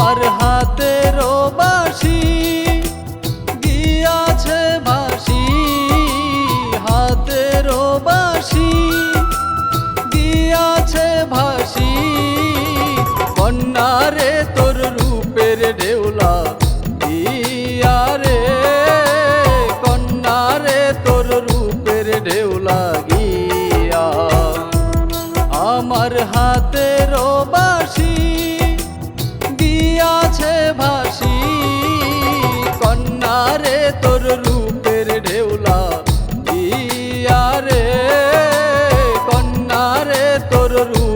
হাতের বাসি গিয়াছে বাসি হাতের বাসি গিয়াছে ভাসি কন্যারে তোর রূপের ঢেউলা গিয়া রে কন্যারে তোর রূপের ঢেউলা, গিয়া। আমার হাতের কন্যারে তোর রূপের ঢেউলা দিয়া রে কন্যারে তোর রূপের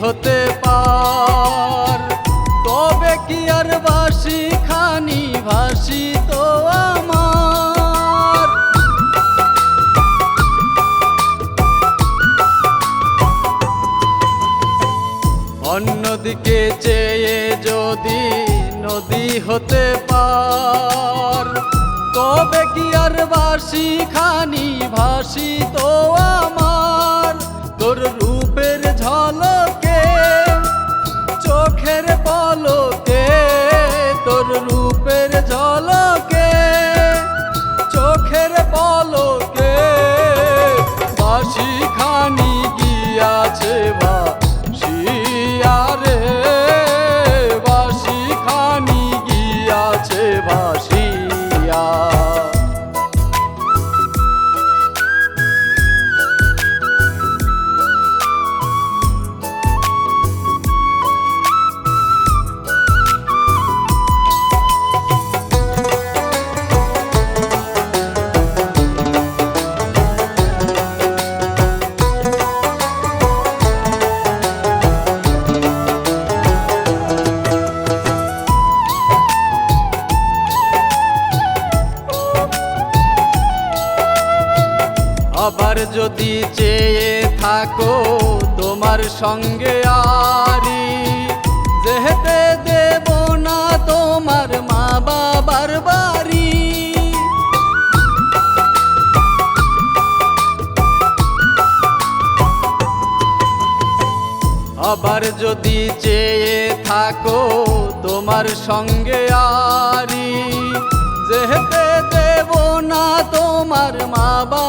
হতে পার। তবে কি আর বাসি খানি ভাসি তো আমার? অন্যদিকে চেয়ে যদি নদী হতে পার, তবে কি আর বাসি খানি ভাসি তো আমার? তোর follow যদি চেয়ে থাকো, তোমার সঙ্গে আরি যেহেতে দেব না তোমার মা বাবার বাড়ি। আবার যদি চেয়ে থাকো, তোমার সঙ্গে আরি যেহেতে দেব না তোমার মা বাবা